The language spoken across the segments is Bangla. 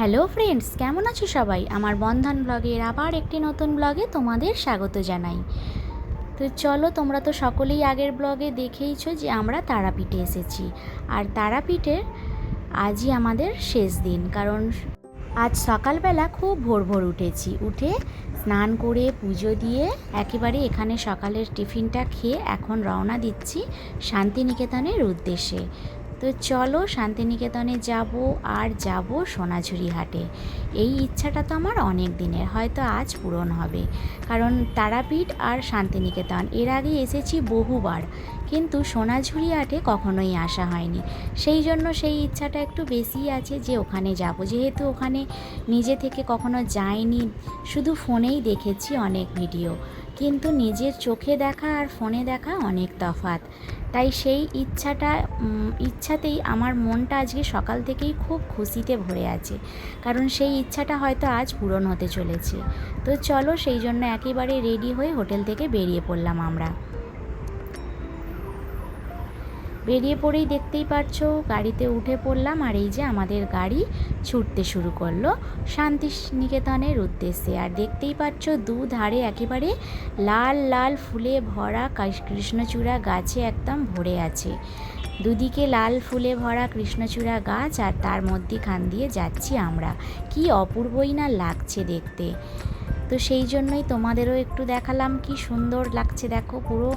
হ্যালো ফ্রেন্ডস কেমন আছো সবাই? আমার বন্ধন ব্লগের আবার একটি নতুন ব্লগে তোমাদের স্বাগত জানাই। তো চলো, তোমরা তো সকলেই আগের ব্লগে দেখেইছো যে আমরা তারাপীঠে এসেছি। আর তারাপীঠের আজই আমাদের শেষ দিন, কারণ আজ সকালবেলা খুব ভোর ভোর উঠেছি। উঠে স্নান করে, পুজো দিয়ে একেবারে এখানে সকালের টিফিনটা খেয়ে এখন রওনা দিচ্ছি শান্তিনিকেতনের উদ্দেশ্যে। তো চলো শান্তিনিকেতনে যাব আর যাব সোনাঝুরি হাটে। এই ইচ্ছাটা তো আমার অনেক দিনের, হয়তো আজ পূরণ হবে। কারণ তারাপীঠ আর শান্তিনিকেতন, এর আগে এসেছি বহুবার। কিন্তু সোনাঝুরি আটে কখনোই আসা হয়নি। সেই জন্য সেই ইচ্ছাটা একটু বেশিই আছে যে ওখানে যাব। যেহেতু ওখানে নিজে থেকে কখনো যাইনি, শুধু ফোনেই দেখেছি অনেক ভিডিও। কিন্তু নিজের চোখে দেখা আর ফোনে দেখা অনেক তফাৎ। তাই সেই ইচ্ছাটা ইচ্ছাতেই আমার মনটা আজকে সকাল থেকেই খুব খুশিতে ভরে আছে। কারণ সেই ইচ্ছাটা হয়তো আজ পূরণ হতে চলেছে। তো চলো সেই জন্য একেবারে রেডি হয়ে হোটেল থেকে বেরিয়ে পড়লাম আমরা। বেরিয়ে পড়েই দেখতেই পারছ, গাড়িতে উঠে পড়লাম আর এই যে আমাদের গাড়ি ছুটতে শুরু করল শান্তি নিকেতনের উদ্দেশ্যে। আর দেখতেই পাচ্ছ দু ধারে একেবারে লাল লাল ফুলে ভরা কৃষ্ণচূড়া গাছে একদম ভরে আছে। দুদিকে লাল ফুলে ভরা কৃষ্ণচূড়া গাছ আর তার মধ্যিখান দিয়ে যাচ্ছি আমরা। কি অপূর্বই না লাগছে দেখতে। তো সেই জন্যই তোমাদেরও একটু দেখালাম কি সুন্দর লাগছে। দেখো পুরো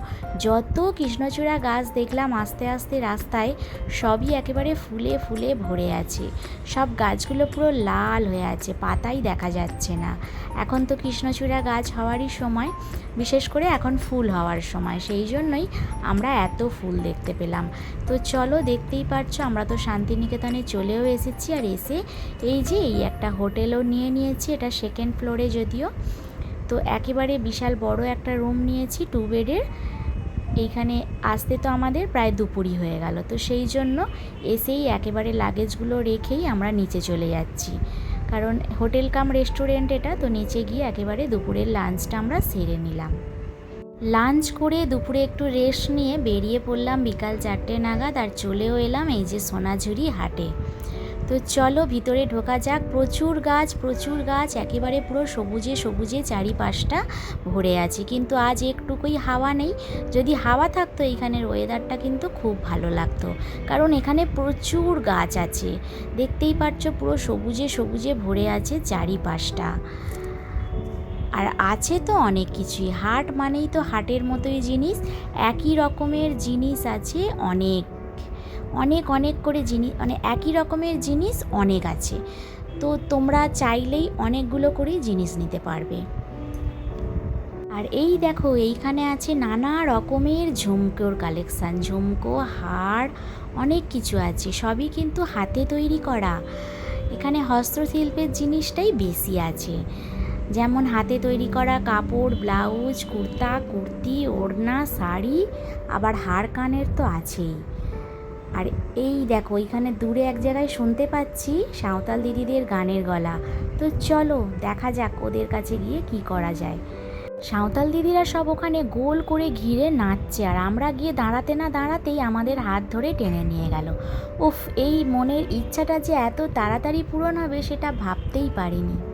যত কৃষ্ণচূড়া গাছ দেখলাম আস্তে আস্তে রাস্তায় সবই একেবারে ফুলে ফুলে ভরে আছে। সব গাছগুলো পুরো লাল হয়ে আছে, পাতাই দেখা যাচ্ছে না। এখন তো কৃষ্ণচূড়া গাছ হওয়ারই সময়, বিশেষ করে এখন ফুল হওয়ার সময়। সেই জন্যই আমরা এত ফুল দেখতে পেলাম। তো চলো দেখতেই পারছ, আমরা তো শান্তিনিকেতনে চলেও এসেছি আর এসে এই যে এই একটা হোটেলও নিয়ে নিয়েছি, এটা সেকেন্ড ফ্লোরে যদিও। তো একেবারে বিশাল বড় একটা রুম নিয়েছি টু বেডের এইখানে আসতে তো আমাদের প্রায় দুপুরই হয়ে গেল। তো সেই জন্য এসেই একেবারে লাগেজগুলো রেখেই আমরা নিচে চলে যাচ্ছি। কারণ হোটেল কাম রেস্টুরেন্ট এটা, তো নিচে গিয়ে একেবারে দুপুরের লাঞ্চটা আমরা সেরে নিলাম। লাঞ্চ করে দুপুরে একটু রেস্ট নিয়ে বেরিয়ে পড়লাম বিকাল চারটে নাগাদ আর চলেও এলাম এই যে সোনাঝুরি হাটে। তো চলো ভিতরে ঢোকা যাক। প্রচুর গাছ প্রচুর গাছ। একেবারে পুরো সবুজে সবুজে চারিপাশটা ভরে আছে। কিন্তু আজ একটুকুই হাওয়া নেই। যদি হাওয়া থাকতো এইখানের ওয়েদারটা কিন্তু খুব ভালো লাগতো। কারণ এখানে প্রচুর গাছ আছে। দেখতেই পাচ্ছ পুরো সবুজে সবুজে ভরে আছে চারিপাশটা। আর আছে তো অনেক কিছুই। হাট মানেই তো হাটের মতোই জিনিস। একই রকমের জিনিস আছে অনেক। অনেক অনেক করে জিনিস মানে একই রকমের জিনিস অনেক আছে। তো তোমরা চাইলেই অনেকগুলো করেই জিনিস নিতে পারবে। আর এই দেখো, এইখানে আছে নানা রকমের ঝুমকোর কালেকশান। ঝুমকো, হার, অনেক কিছু আছে। সবই কিন্তু হাতে তৈরি করা। এখানে হস্তশিল্পের জিনিসটাই বেশি আছে। যেমন হাতে তৈরি করা কাপড়, ব্লাউজ, কুর্তা, কুর্তি, ওড়না, শাড়ি, আবার হার কানের তো আছেই। আর এই দেখো, এখানে দূরে এক জায়গায় শুনতে পাচ্ছি সাঁওতাল দিদিদের গানের গলা। তো চলো, দেখা যাক ওদের কাছে গিয়ে কি করা যায়। সাঁওতাল দিদিরা সব ওখানে গোল করে ঘিরে নাচছে আর আমরা গিয়ে দাঁড়াতে না দাঁড়াতেই আমাদের হাত ধরে টেনে নিয়ে গেল। উফ, এই মনের ইচ্ছাটা যে এত তাড়াতাড়ি পূরণ হবে সেটা ভাবতেই পারিনি।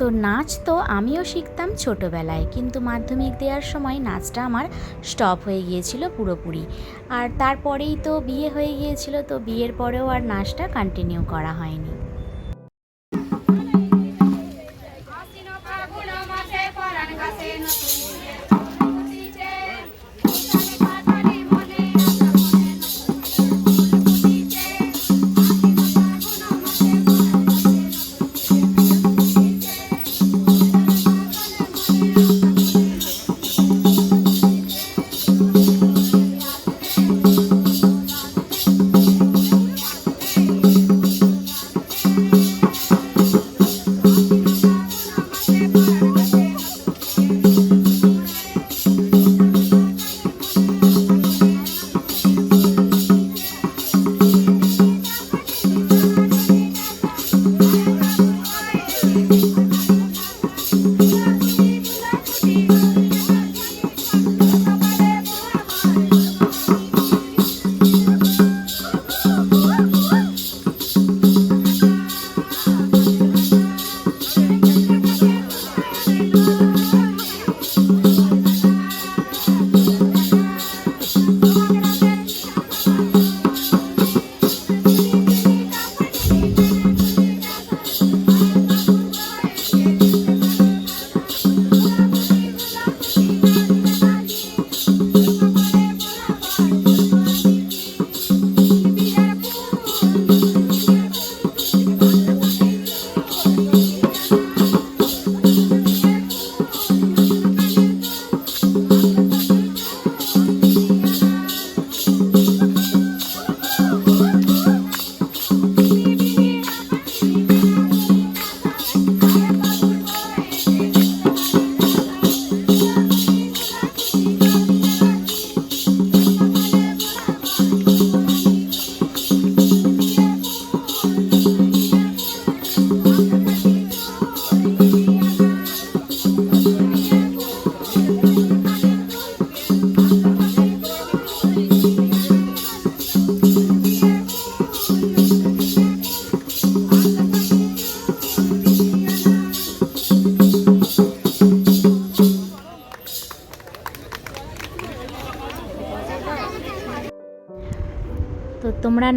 তো নাচ তো আমিও শিখতাম ছোটোবেলায়, কিন্তু মাধ্যমিক দেওয়ার সময় নাচটা আমার স্টপ হয়ে গিয়েছিল পুরোপুরি। আর তারপরেই তো বিয়ে হয়ে গিয়েছিল, তো বিয়ের পরেও আর নাচটা কন্টিনিউ করা হয়নি।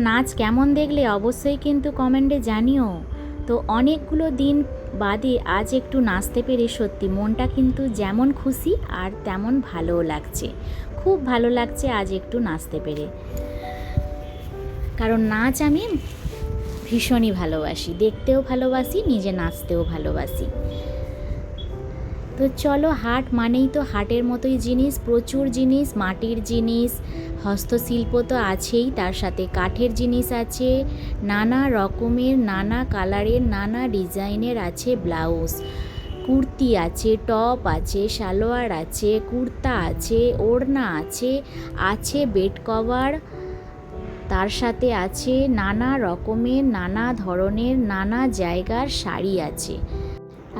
নাচ কেমন দেখলে অবশ্যই কিন্তু কমেন্টে জানিও। তো অনেকগুলো দিন বাদে আজ একটু নাচতে পেরে সত্যি মনটা কিন্তু যেমন খুশি আর তেমন ভালোও লাগছে। খুব ভালো লাগছে আজ একটু নাচতে পেরে। কারণ নাচ আমি ভীষণই ভালোবাসি, দেখতেও ভালোবাসি, নিজে নাচতেও ভালোবাসি। তো চলো হাট মানেই তো হাটের মতোই জিনিস, প্রচুর জিনিস, মাটির জিনিস, হস্তশিল্প তো আছেই, তার সাথে কাঠের জিনিস আছে, নানা রকমের, নানা কালারের, নানা ডিজাইনের আছে ব্লাউজ। কুর্তি আছে, টপ আছে, সালোয়ার আছে, কুর্তা আছে, ওড়না আছে আছে বেড কভার, তার সাথে আছে নানা রকমের, নানা ধরনের, নানা জায়গার শাড়ি আছে।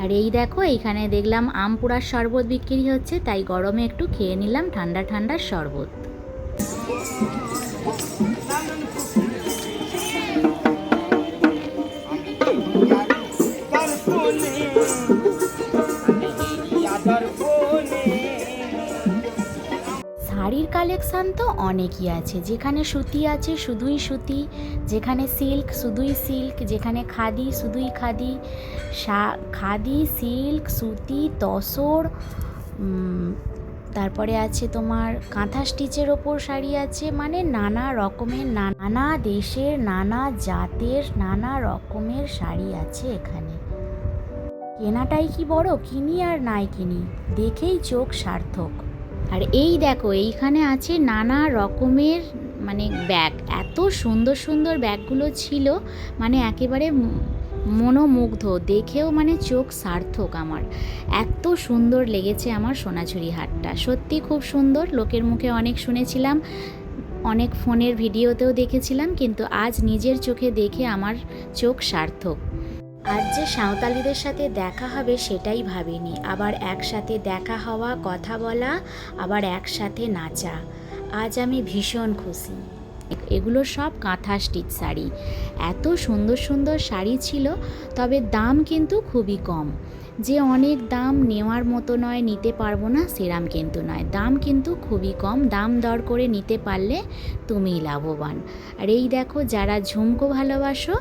আর এই দেখো, এইখানে দেখলাম আম শরবত বিক্রি হচ্ছে, তাই গরমে একটু খেয়ে নিলাম ঠান্ডা ঠান্ডা শরবত। Thank দর্পণে কালেকশান তো অনেকই আছে। যেখানে সুতি আছে শুধুই সুতি, যেখানে সিল্ক শুধুই সিল্ক, যেখানে খাদি শুধুই খাদি খাদি, সিল্ক, সুতি, তসর তারপরে আছে তোমার কাঁথা স্টিচের ওপর শাড়ি আছে মানে নানা রকমের, নানা দেশের, নানা জাতের, নানা রকমের শাড়ি আছে এখানে। কেনাটাই কি বড়? কিনি আর নাই কিনি। দেখেই চোখ সার্থক। আর এই দেখো, এইখানে আছে নানা রকমের মানে ব্যাগ এত সুন্দর সুন্দর ব্যাগগুলো ছিল মানে একেবারে মনোমুগ্ধ, দেখেও মানে চোখ সার্থক আমার। এত সুন্দর লেগেছে আমার সোনাঝুরি হাটটা সত্যি খুব সুন্দর, লোকের মুখে অনেক শুনেছিলাম, অনেক ফোনের ভিডিওতেও দেখেছিলাম, কিন্তু আজ নিজের চোখে দেখে আমার চোখ সার্থক। আজ যে সাঁওতালিদের সাথে দেখা হবে সেটাই ভাবিনি। আবার একসাথে দেখা হওয়া, কথা বলা, আবার একসাথে নাচা। আজ আমি ভীষণ খুশি। এগুলো সব কাঁথা স্টিচ শাড়ি। এত সুন্দর সুন্দর শাড়ি ছিল, তবে দাম কিন্তু খুবই কম। যে অনেক দাম নেওয়ার মতো নয়, নিতে পারব না, সেরাম কিন্তু নয়। দাম কিন্তু খুবই কম, দাম দর করে নিতে পারলে তুমিই লাভবান। আর এই দেখো, যারা ঝুমকো ভালোবাসো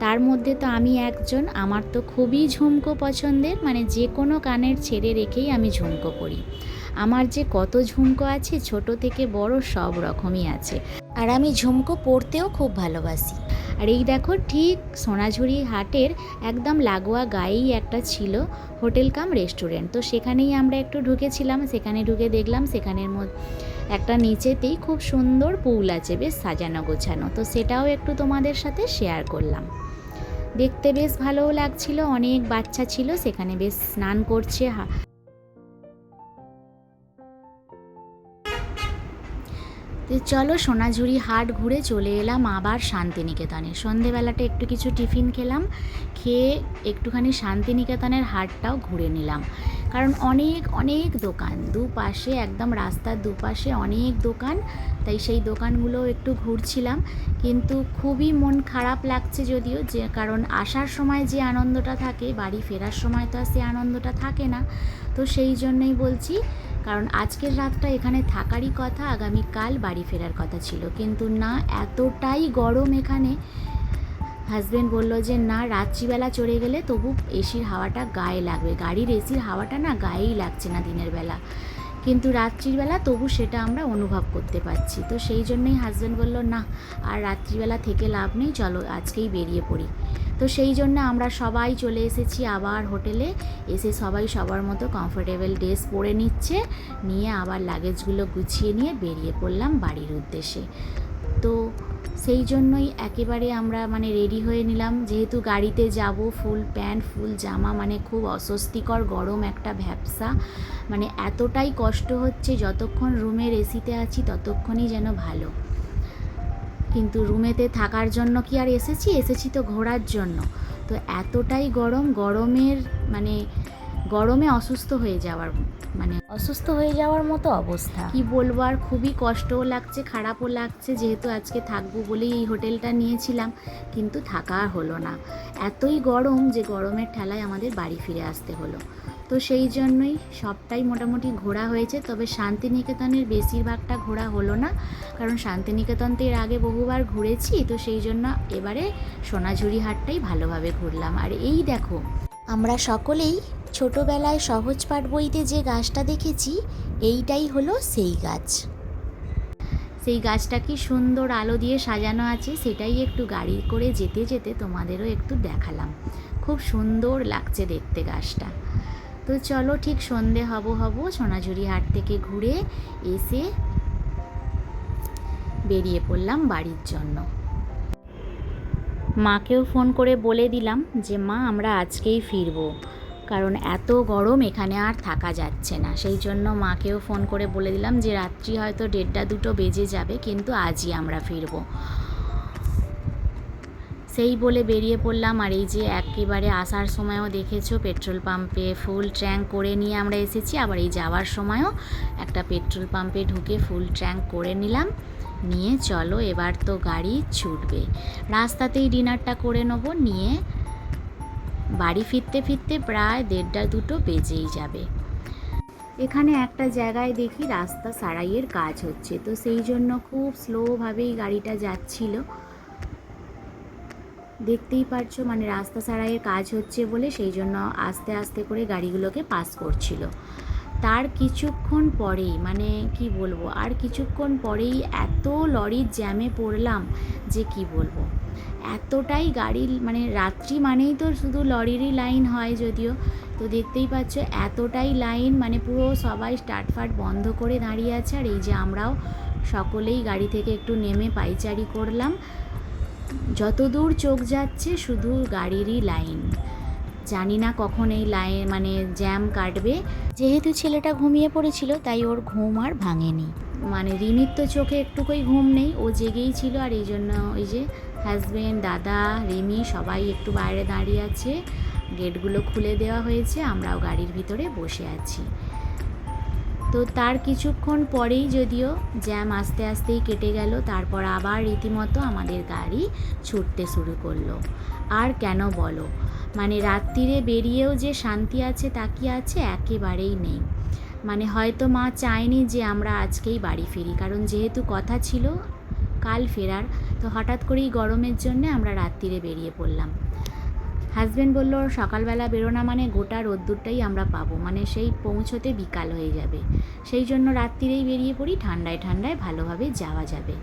তার মধ্যে তো আমি একজন আমার তো খুবই ঝুমকো পছন্দের মানে যে কোনো কানের ছেড়ে রেখেই আমি ঝুমকো পরি আমার যে কত ঝুমকো আছে ছোট থেকে বড় সব রকমই আছে। আর আমি ঝুমকো পরতেও খুব ভালোবাসি। আর এই দেখো ঠিক সোনাঝুরি হাটের একদম লাগোয়া গায়েই একটা ছিল হোটেল কাম রেস্টুরেন্ট। তো সেখানেই আমরা একটু ঢুকেছিলাম সেখানে ঢুকে দেখলাম সেখানের মধ্যে একটা নিচেতেই খুব সুন্দর পুল আছে বেশ সাজানো গোছানো। তো সেটাও একটু তোমাদের সাথে শেয়ার করলাম। দেখতে বেশ ভালোও লাগছিল, অনেক বাচ্চা ছিল, সেখানে বেশ স্নান করছে, হা- চলো সোনাঝুরি হাট ঘুরে চলে এলাম আবার শান্তিনিকেতনে সন্ধেবেলাটা একটু কিছু টিফিন খেলাম, খেয়ে একটুখানি শান্তিনিকেতনের হাটটাও ঘুরে নিলাম। কারণ অনেক অনেক দোকান। দুপাশে, একদম রাস্তার দুপাশে অনেক দোকান, তাই সেই দোকানগুলো একটু ঘুরছিলাম। কিন্তু খুবই মন খারাপ লাগছে যদিও যে, কারণ আসার সময় যে আনন্দটা থাকে, বাড়ি ফেরার সময় তো আর সে আনন্দটা থাকে না। তো সেই জন্যই বলছি, কারণ আজকের রাতটা এখানে থাকারই কথা, আগামীকাল বাড়ি ফেরার কথা ছিল। কিন্তু না, এতটাই গরম এখানে হাজবেন্ড বলল যে, না, রাত্রিবেলা চড়ে গেলে তবু এসির হাওয়াটা গায়ে লাগবে। গাড়ির এসির হাওয়াটা না গায়েই লাগছে না দিনের বেলা। কিন্তু রাত্রিবেলা তবু সেটা আমরা অনুভব করতে পারছি। তো সেই জন্যই হাজব্যান্ড বলল, না, আর রাত্রিবেলা থেকে লাভ নেই, চলো আজকেই বেরিয়ে পড়ি। তো সেই জন্য আমরা সবাই চলে এসেছি আবার হোটেলে এসে সবাই সবার মতো কমফোর্টেবল ড্রেস পরে নিচ্ছে। নিয়ে আবার লাগেজগুলো গুছিয়ে নিয়ে বেরিয়ে পড়লাম বাড়ির উদ্দেশ্যে। তো সেই জন্যই একেবারে আমরা মানে রেডি হয়ে নিলাম। যেহেতু গাড়িতে যাব ফুল প্যান্ট ফুল জামা মানে খুব অস্বস্তিকর গরম একটা ভ্যাপসা মানে এতটাই কষ্ট হচ্ছে, যতক্ষণ রুমের এসিতে আছি, ততক্ষণই যেন ভালো। কিন্তু রুমেতে থাকার জন্য কি আর এসেছি? এসেছি তো ঘোরার জন্য। তো এতটাই গরম, গরমের মানে গরমে অসুস্থ হয়ে যাওয়ার মানে অসুস্থ হয়ে যাওয়ার মতো অবস্থা। কি বলব আর খুবই কষ্টও লাগছে খারাপও লাগছে। যেহেতু আজকে থাকব বলেই এই হোটেলটা নিয়েছিলাম কিন্তু থাকা আর হলো না। এতই গরম যে গরমের ঠেলায় আমাদের বাড়ি ফিরে আসতে হলো। তো সেই জন্যই সবটাই মোটামুটি ঘোরা হয়েছে তবে শান্তিনিকেতনের বেশিরভাগটা ঘোরা হলো না। কারণ শান্তিনিকেতন তো এর আগে বহুবার ঘুরেছি তো সেই জন্য এবারে সোনাঝুরি হাটটাই ভালোভাবে ঘুরলাম। আর এই দেখো আমরা সকলেই ছোটবেলায় সহজ পাঠ বইতে যে গাছটা দেখেছি, এইটাই হলো সেই গাছ। সেই গাছটা কি সুন্দর আলো দিয়ে সাজানো আছে, সেটাই একটু গাড়ি করে যেতে যেতে তোমাদেরও একটু দেখালাম। খুব সুন্দর লাগছে দেখতে গাছটা। তো চলো ঠিক সন্ধে হব হব সোনাঝুরি হাট থেকে ঘুরে এসে বেরিয়ে পড়লাম বাড়ির জন্য। মাকেও ফোন করে বলে দিলাম যে, মা, আমরা আজকেই ফিরবো। কারণ এত গরম এখানে আর থাকা যাচ্ছে না। সেই জন্য মাকেও ফোন করে বলে দিলাম যে, রাত্রি হয়তো দেড়টা দুটো বেজে যাবে, কিন্তু আজই আমরা ফিরবো। সেই বলে বেরিয়ে পড়লাম। আর এই যে, একেবারে আসার সময়ও দেখেছ, পেট্রোল পাম্পে ফুল ট্যাঙ্ক করে নিয়ে আমরা এসেছি। আবার এই যাওয়ার সময়ও একটা পেট্রোল পাম্পে ঢুকে ফুল ট্যাঙ্ক করে নিলাম। নিয়ে চলো, এবার তো গাড়ি ছুটবে। রাস্তাতেই ডিনারটা করে নেব, নিয়ে বাড়ি ফিরতে ফিরতে প্রায় দেড়টা দুটো বেজেই যাবে। এখানে একটা জায়গায় দেখি রাস্তা সারাইয়ের কাজ হচ্ছে, তো সেই জন্য খুব স্লোভাবেই গাড়িটা যাচ্ছিল। দেখতেই পারছ মানে রাস্তা সারাইয়ের কাজ হচ্ছে বলে সেই জন্য আস্তে আস্তে করে গাড়িগুলোকে পাস করছিল। তার কিছুক্ষণ পরেই মানে কি বলব, আর কিছুক্ষণ পরেই এত লরির জ্যামে পড়লাম যে কি বলব। এতটাই গাড়ি মানে রাত্রি মানেই তো শুধু লরিরই লাইন হয় যদিও, তো দেখতেই পাচ্ছ এতটাই লাইন মানে পুরো সবাই স্টার্ট ফাট বন্ধ করে দাঁড়িয়ে আছে, আর এই যে আমরাও সকলেই গাড়ি থেকে একটু নেমে পাইচারি করলাম। যতদূর চোখ যাচ্ছে শুধু গাড়িরই লাইন জানি না কখন এই লাইন মানে জ্যাম কাটবে। যেহেতু ছেলেটা ঘুমিয়ে পড়েছিল, তাই ওর ঘুম আর ভাঙেনি। মানে রিমির তো চোখে একটুকুই ঘুম নেই, ও জেগেই ছিল আর এই জন্য ওই যে হাজব্যান্ড দাদা, রিমি সবাই একটু বাইরে দাঁড়িয়ে আছে। গেটগুলো খুলে দেওয়া হয়েছে, আমরাও গাড়ির ভিতরে বসে আছি। তো তার কিছুক্ষণ পরেই যদিও জ্যাম আস্তে আস্তেই কেটে গেল, তারপর আবার রীতিমতো আমাদের গাড়ি ছুটতে শুরু করল। আর কেন বলো? মানে রাত্রিরে বেরিয়েও যে শান্তি আছে তা কি আছে? একেবারেই নেই। মানে হয়তো মা চায়নি যে আমরা আজকেই বাড়ি ফিরি, কারণ যেহেতু কথা ছিল কাল ফেরার, তো হঠাৎ করেই গরমের জন্যে আমরা রাত্রিরে বেরিয়ে পড়লাম। হাজব্যান্ড বলল, সকালবেলা বেরোনা মানে গোটা রোদ্দুরটাই আমরা পাবো মানে সেই পৌঁছোতে বিকাল হয়ে যাবে। সেই জন্য রাত্রিরেই বেরিয়ে পড়ি, ঠান্ডায় ঠান্ডায় ভালোভাবে যাওয়া যাবে।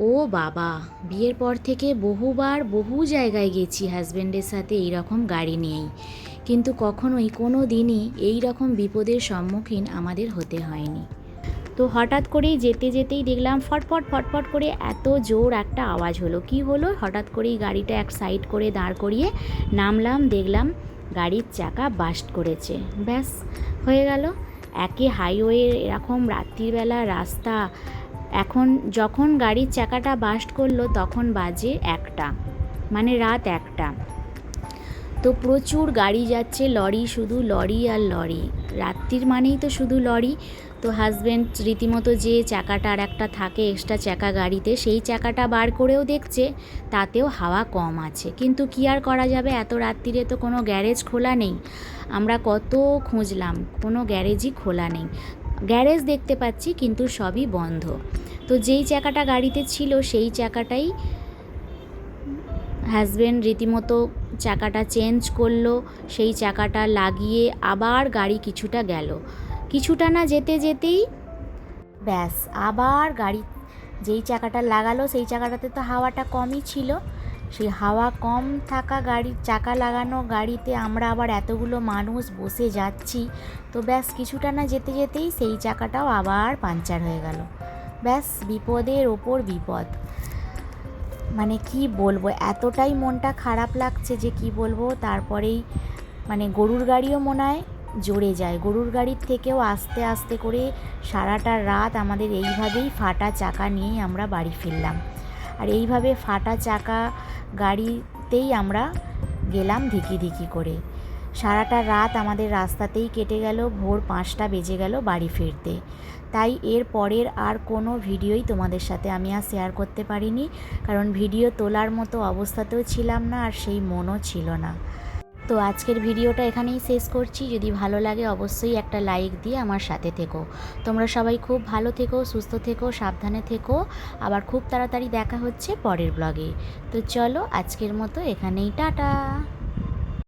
ও বাবা, বিয়ের পর থেকে বহুবার বহু জায়গায় গেছি হাজব্যান্ডের সাথে এই রকম গাড়ি নিয়েই কিন্তু কখনোই কোনো দিনই এই রকম বিপদের সম্মুখীন আমাদের হতে হয়নি। তো হঠাৎ করেই যেতে যেতেই দেখলাম ফটফট ফটফট করে এত জোর একটা আওয়াজ হলো। কি হলো? হঠাৎ করেই গাড়িটা এক সাইড করে দাঁড় করিয়ে নামলাম, দেখলাম গাড়ির চাকা বাস্ট করেছে। ব্যাস, হয়ে গেল। একে হাইওয়ে এরকম রাত্রিবেলা রাস্তা। এখন যখন গাড়ির চাকাটা বাস্ট করল তখন বাজে একটা মানে রাত একটা। তো প্রচুর গাড়ি যাচ্ছে, লরি শুধু লরি আর লরি। রাত্রির মানেই তো শুধু লরি। তো হাজব্যান্ড রীতিমতো যে চাকাটা আর একটা থাকে এক্সট্রা চাকা গাড়িতে, সেই চাকাটা বার করেও দেখছে, তাতেও হাওয়া কম আছে। কিন্তু কি আর করা যাবে? এত রাত্রিরে তো কোনো গ্যারেজ খোলা নেই। আমরা কত খুঁজলাম, কোনো গ্যারেজই খোলা নেই। গ্যারেজ দেখতে পাচ্ছি, কিন্তু সবই বন্ধ। তো যেই চাকাটা গাড়িতে ছিল, সেই চাকাটাই হাজব্যান্ড রীতিমতো চাকাটা চেঞ্জ করল, সেই চাকাটা লাগিয়ে আবার গাড়ি কিছুটা গেল। কিছুটা না যেতে যেতেই ব্যাস, আবার গাড়ি যেই চাকাটা লাগালো, সেই চাকাটাতে তো হাওয়াটা কমই ছিল। সেই হাওয়া কম থাকা গাড়ির চাকা লাগানো গাড়িতে আমরা আবার এতগুলো মানুষ বসে যাচ্ছি। তো ব্যাস, কিছুটা না যেতে যেতেই সেই চাকাটাও আবার পাঞ্চার হয়ে গেল। ব্যাস, বিপদের ওপর বিপদ। মানে কি বলব, এতটাই মনটা খারাপ লাগছে যে কি বলব, তারপরেই মানে গরুর গাড়িও মনে হয় জোরে যায়। গরুর গাড়ির থেকেও আস্তে আস্তে করে সারাটা রাত আমাদের এইভাবেই ফাটা চাকা নিয়েই আমরা বাড়ি ফিরলাম। আর এইভাবে ফাটা চাকা গাড়িতেই আমরা গেলাম ধিকি ধিকি করে। সারাটা রাত আমাদের রাস্তাতেই কেটে গেল, ভোর পাঁচটা বেজে গেল বাড়ি ফিরতে। তাই এর পরের আর কোনো ভিডিওই তোমাদের সাথে আমি আর শেয়ার করতে পারিনি, কারণ ভিডিও তোলার মতো অবস্থাতেও ছিলাম না আর সেই মনও ছিল না। তো আজকের ভিডিওটা এখানেই শেষ করছি। যদি ভালো লাগে অবশ্যই একটা লাইক দিয়ে আমার সাথে থেকো। তোমরা সবাই খুব ভালো থেকো, সুস্থ থেকো, সাবধানে থেকো। আবার খুব তাড়াতাড়ি দেখা হচ্ছে পরের ব্লগে তো চলো আজকের মতো এখানেই, টাটা!